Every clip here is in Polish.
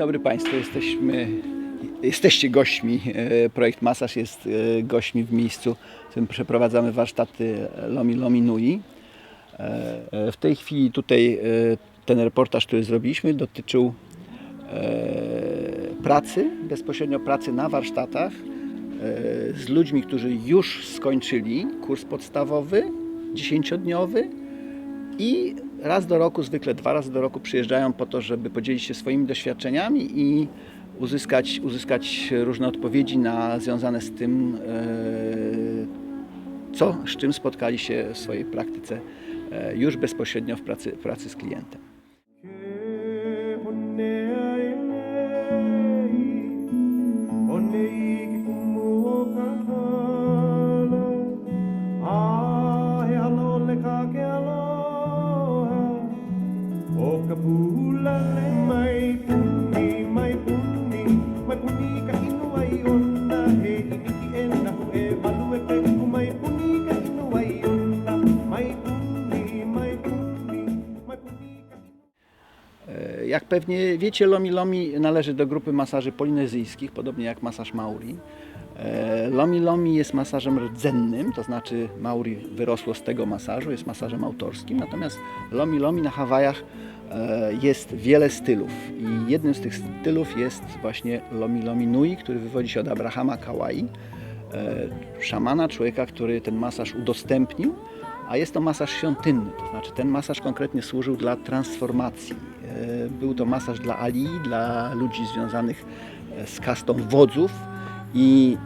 dobry Państwu. Jesteśmy, jesteście gośćmi. e, Projekt Masaż jest e, gośćmi w miejscu, w którym przeprowadzamy warsztaty Lomi Lomi Nui. E, W tej chwili tutaj ten reportaż, który zrobiliśmy, dotyczył pracy, bezpośrednio pracy na warsztatach z ludźmi, którzy już skończyli kurs podstawowy, dziesięciodniowy i raz do roku, zwykle dwa razy do roku przyjeżdżają po to, żeby podzielić się swoimi doświadczeniami i uzyskać, uzyskać różne odpowiedzi na, związane z tym, e, co, z czym spotkali się w swojej praktyce e, już bezpośrednio w pracy, pracy z klientem. E, pewnie wiecie, Lomi Lomi należy do grupy masaży polinezyjskich, podobnie jak masaż Maori. E, Lomi Lomi jest masażem rdzennym, to znaczy Maori wyrosło z tego masażu, jest masażem autorskim, natomiast Lomi Lomi na Hawajach e, jest wiele stylów i jednym z tych stylów jest właśnie Lomi Lomi Nui, który wywodzi się od Abrahama Kawai, e, szamana, człowieka, który ten masaż udostępnił, a jest to masaż świątynny, to znaczy ten masaż konkretnie służył dla transformacji. E, Był to masaż dla Ali, dla ludzi związanych e, z kastą wodzów i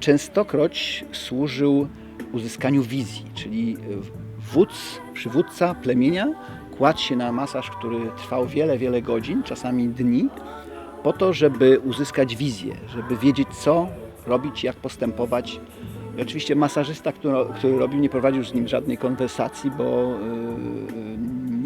częstokroć służył uzyskaniu wizji, czyli wódz, przywódca plemienia kładł się na masaż, który trwał wiele, wiele godzin, czasami dni, po to, żeby uzyskać wizję, żeby wiedzieć, co robić, jak postępować. I oczywiście masażysta, który, który robił, nie prowadził z nim żadnej konwersacji, bo yy,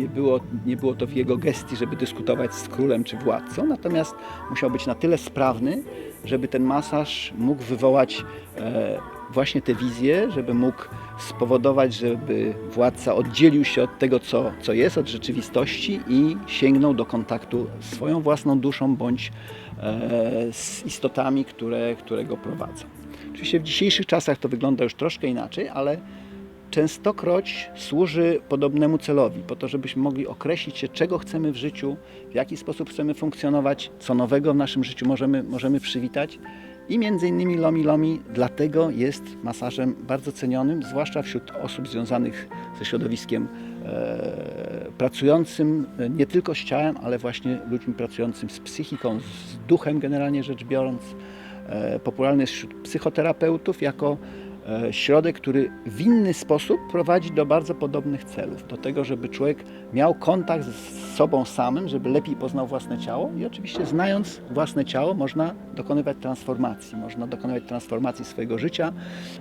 nie, było, nie było to w jego gestii, żeby dyskutować z królem czy władcą, natomiast musiał być na tyle sprawny, żeby ten masaż mógł wywołać e, właśnie tę wizję, żeby mógł spowodować, żeby władca oddzielił się od tego, co, co jest, od rzeczywistości i sięgnął do kontaktu z swoją własną duszą bądź e, z istotami, które, które go prowadzą. Oczywiście w dzisiejszych czasach to wygląda już troszkę inaczej, ale częstokroć służy podobnemu celowi, po to, żebyśmy mogli określić się, czego chcemy w życiu, w jaki sposób chcemy funkcjonować, co nowego w naszym życiu możemy, możemy przywitać. I między innymi Lomi Lomi dlatego jest masażem bardzo cenionym, zwłaszcza wśród osób związanych ze środowiskiem e, pracującym e, nie tylko z ciałem, ale właśnie ludźmi pracującym z psychiką, z duchem generalnie rzecz biorąc. E, popularny jest wśród psychoterapeutów jako środek, który w inny sposób prowadzi do bardzo podobnych celów. Do tego, żeby człowiek miał kontakt z sobą samym, żeby lepiej poznał własne ciało i oczywiście znając własne ciało można dokonywać transformacji. Można dokonywać transformacji swojego życia,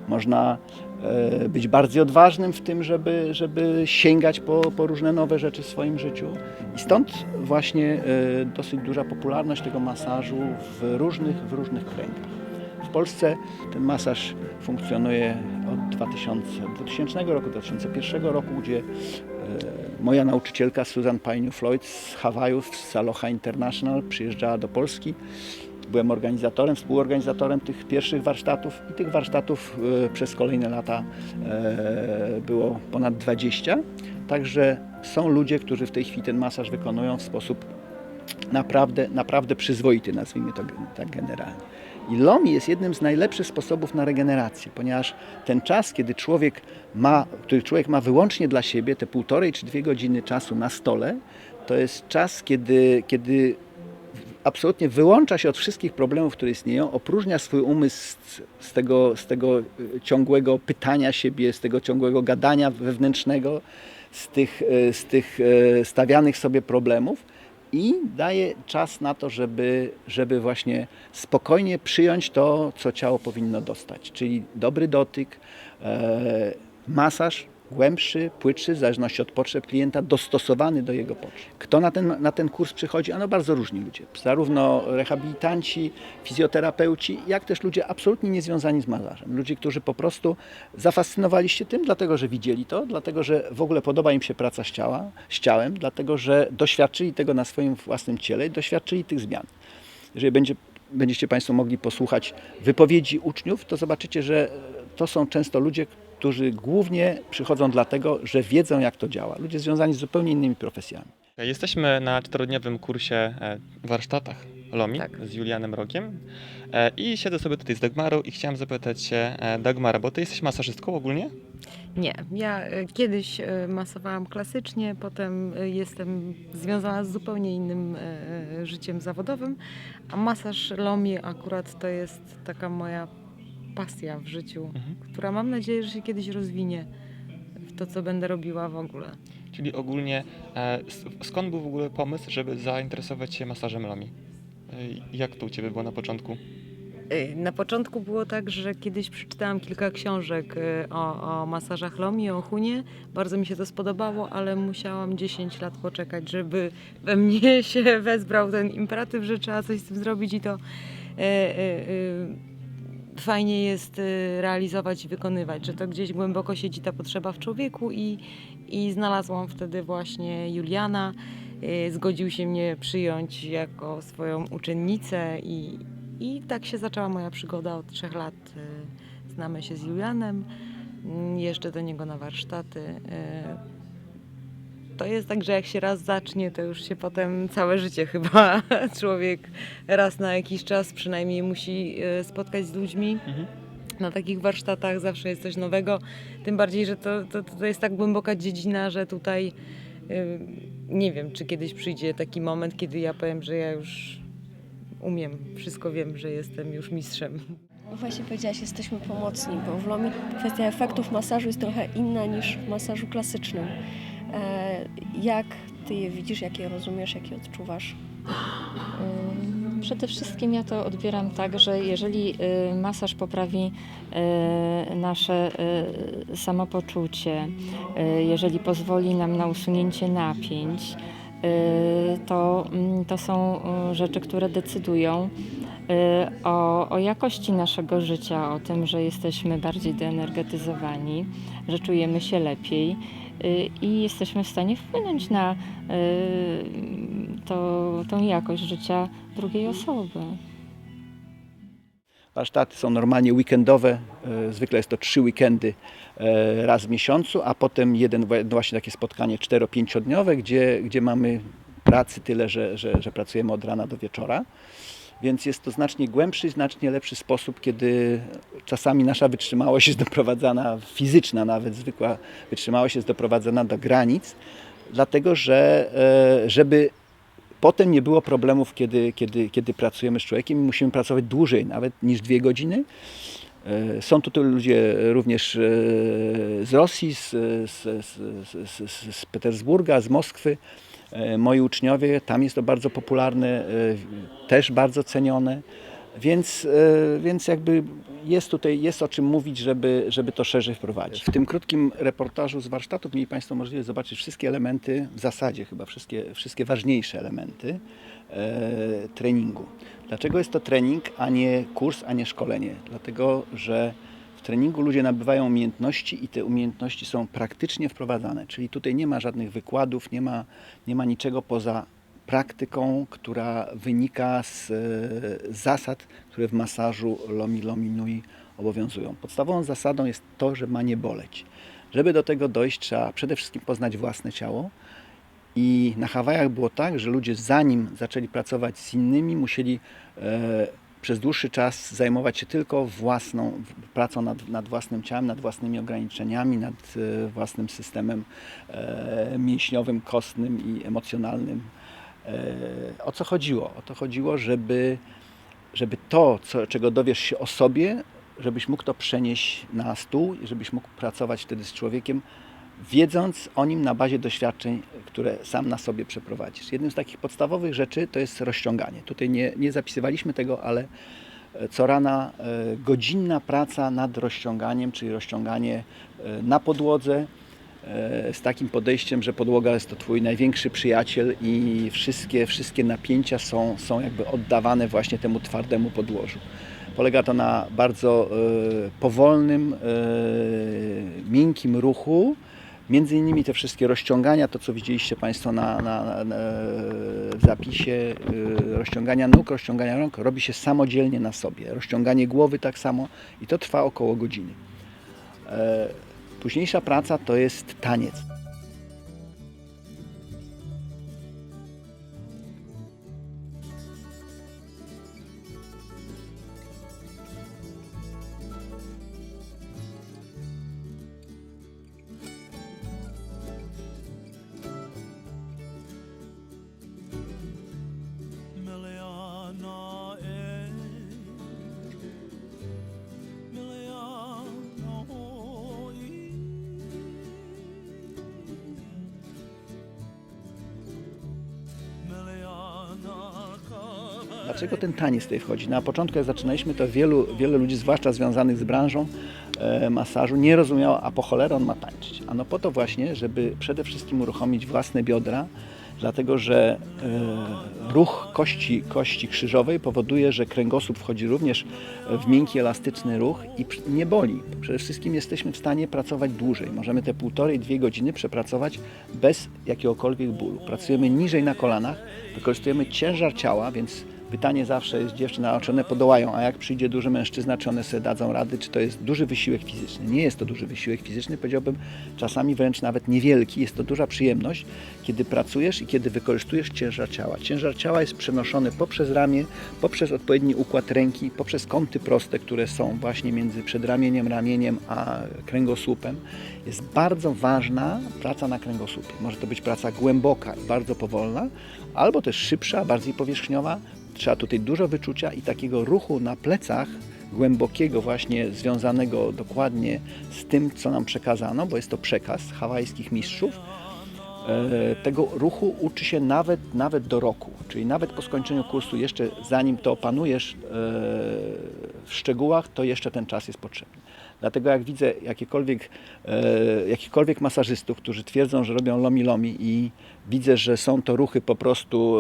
można e, być bardziej odważnym w tym, żeby, żeby sięgać po, po różne nowe rzeczy w swoim życiu. I stąd właśnie e, dosyć duża popularność tego masażu w różnych, w różnych kręgach. W Polsce ten masaż funkcjonuje od 2000, 2000 roku, 2001 roku, gdzie e, moja nauczycielka Susan Painiu Floyd z Hawajów, z Aloha International przyjeżdżała do Polski. Byłem organizatorem, współorganizatorem tych pierwszych warsztatów i tych warsztatów e, przez kolejne lata e, było ponad 20. Także są ludzie, którzy w tej chwili ten masaż wykonują w sposób naprawdę, naprawdę przyzwoity, nazwijmy to tak generalnie. I LOMI jest jednym z najlepszych sposobów na regenerację, ponieważ ten czas, kiedy człowiek ma, który człowiek ma wyłącznie dla siebie, te półtorej czy dwie godziny czasu na stole, to jest czas, kiedy, kiedy absolutnie wyłącza się od wszystkich problemów, które istnieją, opróżnia swój umysł z, tego, z tego y, ciągłego pytania siebie, z tego ciągłego gadania wewnętrznego, z tych, y, z tych y, stawianych sobie problemów i daje czas na to, żeby, żeby właśnie spokojnie przyjąć to, co ciało powinno dostać, czyli dobry dotyk, e, masaż głębszy, płytszy, w zależności od potrzeb klienta, dostosowany do jego potrzeb. Kto na ten, na ten kurs przychodzi? Ano bardzo różni ludzie. Zarówno rehabilitanci, fizjoterapeuci, jak też ludzie absolutnie niezwiązani z masażem. Ludzie, którzy po prostu zafascynowali się tym, dlatego że widzieli to, dlatego że w ogóle podoba im się praca z, ciała, z ciałem, dlatego że doświadczyli tego na swoim własnym ciele i doświadczyli tych zmian. Jeżeli będzie, będziecie Państwo mogli posłuchać wypowiedzi uczniów, to zobaczycie, że to są często ludzie, którzy głównie przychodzą dlatego, że wiedzą, jak to działa. Ludzie związani z zupełnie innymi profesjami. Jesteśmy na czterodniowym kursie e, warsztatach Lomi Tak. z Julianem Rokiem e, i siedzę sobie tutaj z Dagmarą i chciałem zapytać się e, Dagmara, bo ty jesteś masażystką ogólnie? Nie, ja kiedyś masowałam klasycznie, potem jestem związana z zupełnie innym życiem zawodowym, a masaż Lomi akurat to jest taka moja pasja w życiu, Mhm. która mam nadzieję, że się kiedyś rozwinie w to, co będę robiła w ogóle. Czyli ogólnie e, skąd był w ogóle pomysł, żeby zainteresować się masażem Lomi? E, Jak to u ciebie było na początku? E, Na początku było tak, że kiedyś przeczytałam kilka książek o, o masażach Lomi, o Hunie. Bardzo mi się to spodobało, ale musiałam 10 lat poczekać, żeby we mnie się wezbrał ten imperatyw, że trzeba coś z tym zrobić i to e, e, e, fajnie jest e, realizować i wykonywać, że to gdzieś głęboko siedzi ta potrzeba w człowieku i, i znalazłam wtedy właśnie Juliana. E, Zgodził się mnie przyjąć jako swoją uczennicę i, i tak się zaczęła moja przygoda od trzech lat. y, Znamy się z Julianem, mm, jeżdżę do niego na warsztaty. To jest tak, że jak się raz zacznie, to już się potem całe życie chyba człowiek raz na jakiś czas przynajmniej musi y, spotkać z ludźmi. Mhm. Na takich warsztatach zawsze jest coś nowego. Tym bardziej, że to, to, to jest tak głęboka dziedzina, że tutaj y, nie wiem, czy kiedyś przyjdzie taki moment, kiedy ja powiem, że ja już umiem, wszystko wiem, że jestem już mistrzem. Właśnie powiedziałaś, jesteśmy pomocni, bo w Lomi kwestia efektów masażu jest trochę inna niż w masażu klasycznym. E, jak ty je widzisz, jak je rozumiesz, jak je odczuwasz? Przede wszystkim ja to odbieram tak, że jeżeli y, masaż poprawi y, nasze y, samopoczucie, jeżeli pozwoli nam na usunięcie napięć, to, mm, to są rzeczy, które decydują o, o jakości naszego życia, o tym, że jesteśmy bardziej deenergetyzowani, że czujemy się lepiej i jesteśmy w stanie wpłynąć na y, to, tą jakość życia drugiej osoby. Warsztaty są normalnie weekendowe, e, zwykle jest to trzy weekendy raz w miesiącu, a potem jeden właśnie takie spotkanie 4-5-dniowe, gdzie, gdzie mamy pracy tyle, że, że, że pracujemy od rana do wieczora. Więc jest to znacznie głębszy, znacznie lepszy sposób, kiedy czasami nasza wytrzymałość jest doprowadzana, fizyczna nawet, zwykła wytrzymałość jest doprowadzana do granic, dlatego że e, żeby potem nie było problemów, kiedy, kiedy, kiedy pracujemy z człowiekiem musimy pracować dłużej, nawet niż dwie godziny. E, Są tutaj ludzie również e, z Rosji, z, z, z, z Petersburga, z Moskwy. E, Moi uczniowie, tam jest to bardzo popularne, e, też bardzo cenione. Więc, e, więc jakby jest tutaj, jest o czym mówić, żeby, żeby to szerzej wprowadzić. W tym krótkim reportażu z warsztatów mieli Państwo możliwość zobaczyć wszystkie elementy, w zasadzie chyba wszystkie, wszystkie ważniejsze elementy e, treningu. Dlaczego jest to trening, a nie kurs, a nie szkolenie? Dlatego, że w treningu ludzie nabywają umiejętności i te umiejętności są praktycznie wprowadzane. Czyli tutaj nie ma żadnych wykładów, nie ma, nie ma niczego poza praktyką, która wynika z e, zasad, które w masażu Lomi Lomi Nui obowiązują. Podstawową zasadą jest to, że ma nie boleć. Żeby do tego dojść, trzeba przede wszystkim poznać własne ciało. I na Hawajach było tak, że ludzie zanim zaczęli pracować z innymi, musieli e, przez dłuższy czas zajmować się tylko własną pracą nad, nad własnym ciałem, nad własnymi ograniczeniami, nad e, własnym systemem e, mięśniowym, kostnym i emocjonalnym. E, o co chodziło? O to chodziło, żeby, żeby to, co, czego dowiesz się o sobie, żebyś mógł to przenieść na stół i żebyś mógł pracować wtedy z człowiekiem, wiedząc o nim na bazie doświadczeń, które sam na sobie przeprowadzisz. Jednym z takich podstawowych rzeczy to jest rozciąganie. Tutaj nie, nie zapisywaliśmy tego, ale e, co rana e, godzinna praca nad rozciąganiem, czyli rozciąganie e, na podłodze, z takim podejściem, że podłoga jest to twój największy przyjaciel i wszystkie, wszystkie napięcia są, są jakby oddawane właśnie temu twardemu podłożu. Polega to na bardzo powolnym, miękkim ruchu. Między innymi te wszystkie rozciągania, to co widzieliście Państwo na, na, na, na, w zapisie, e, rozciągania nóg, rozciągania rąk, robi się samodzielnie na sobie. Rozciąganie głowy tak samo i to trwa około godziny. E, Późniejsza praca to jest taniec. Dlaczego ten taniec tutaj wchodzi? Na początku, jak zaczynaliśmy, to wielu, wielu ludzi, zwłaszcza związanych z branżą e, masażu, nie rozumiało, a po cholerę on ma tańczyć. Ano po to właśnie, żeby przede wszystkim uruchomić własne biodra, dlatego że e, ruch kości, kości krzyżowej powoduje, że kręgosłup wchodzi również w miękki, elastyczny ruch i nie boli. Przede wszystkim jesteśmy w stanie pracować dłużej. Możemy te półtorej, dwie godziny przepracować bez jakiegokolwiek bólu. Pracujemy niżej na kolanach, wykorzystujemy ciężar ciała, więc pytanie zawsze jest dziewczyna, czy one podołają, a jak przyjdzie duży mężczyzna, czy one sobie dadzą rady, czy to jest duży wysiłek fizyczny. Nie jest to duży wysiłek fizyczny, powiedziałbym czasami wręcz nawet niewielki. Jest to duża przyjemność, kiedy pracujesz i kiedy wykorzystujesz ciężar ciała. Ciężar ciała jest przenoszony poprzez ramię, poprzez odpowiedni układ ręki, poprzez kąty proste, które są właśnie między przedramieniem, ramieniem a kręgosłupem. Jest bardzo ważna praca na kręgosłupie. Może to być praca głęboka i bardzo powolna, albo też szybsza, bardziej powierzchniowa. Trzeba tutaj dużo wyczucia i takiego ruchu na plecach, głębokiego właśnie związanego dokładnie z tym, co nam przekazano, bo jest to przekaz hawajskich mistrzów. E, Tego ruchu uczy się nawet, nawet do roku, czyli nawet po skończeniu kursu, jeszcze zanim to opanujesz e, w szczegółach, to jeszcze ten czas jest potrzebny. Dlatego jak widzę jakiekolwiek, e, jakichkolwiek masażystów, którzy twierdzą, że robią lomi-lomi i widzę, że są to ruchy po prostu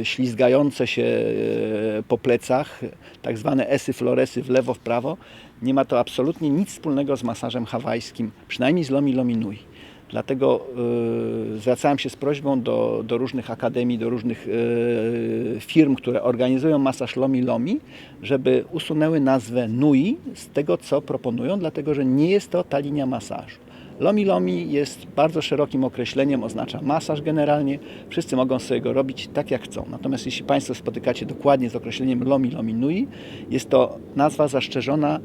e, ślizgające się e, po plecach, tak zwane esy, floresy w lewo, w prawo, nie ma to absolutnie nic wspólnego z masażem hawajskim, przynajmniej z lomi-lomi nui. Dlatego y, zwracałem się z prośbą do, do różnych akademii, do różnych y, firm, które organizują masaż Lomi Lomi, żeby usunęły nazwę NUI z tego, co proponują, dlatego że nie jest to ta linia masażu. Lomi Lomi jest bardzo szerokim określeniem, oznacza masaż generalnie. Wszyscy mogą sobie go robić tak jak chcą. Natomiast jeśli Państwo spotykacie dokładnie z określeniem Lomi Lomi Nui, jest to nazwa zastrzeżona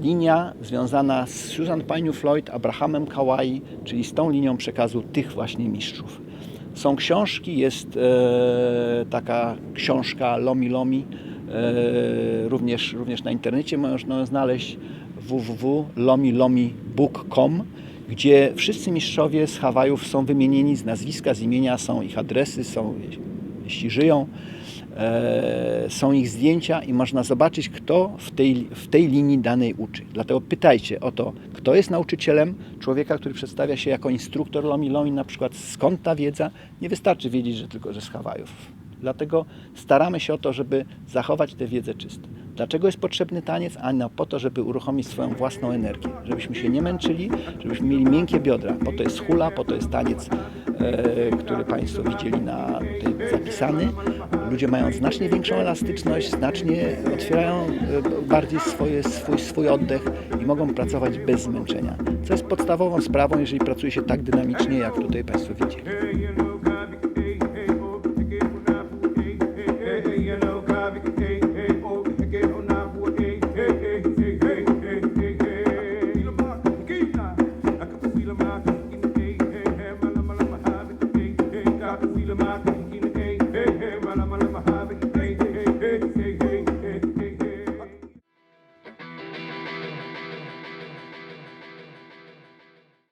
linia związana z Susan Piniu Floyd, Abrahamem Kawai, czyli z tą linią przekazu tych właśnie mistrzów. Są książki, jest e, taka książka Lomi Lomi, e, również, również na internecie można ją znaleźć www.lomilomibook.com, gdzie wszyscy mistrzowie z Hawajów są wymienieni z nazwiska, z imienia, są ich adresy, są, jeśli żyją, są ich zdjęcia i można zobaczyć, kto w tej, w tej linii danej uczy. Dlatego pytajcie o to, kto jest nauczycielem człowieka, który przedstawia się jako instruktor Lomi Lomi, na przykład skąd ta wiedza. Nie wystarczy wiedzieć, że tylko że z Hawajów. Dlatego staramy się o to, żeby zachować tę wiedzę czystą. Dlaczego jest potrzebny taniec? Ano po to, żeby uruchomić swoją własną energię, żebyśmy się nie męczyli, żebyśmy mieli miękkie biodra. Po to jest hula, po to jest taniec, e, który Państwo widzieli na tutaj zapisany. Ludzie mają znacznie większą elastyczność, znacznie otwierają e, bardziej swoje, swój, swój oddech i mogą pracować bez zmęczenia. Co jest podstawową sprawą, jeżeli pracuje się tak dynamicznie, jak tutaj Państwo widzieli.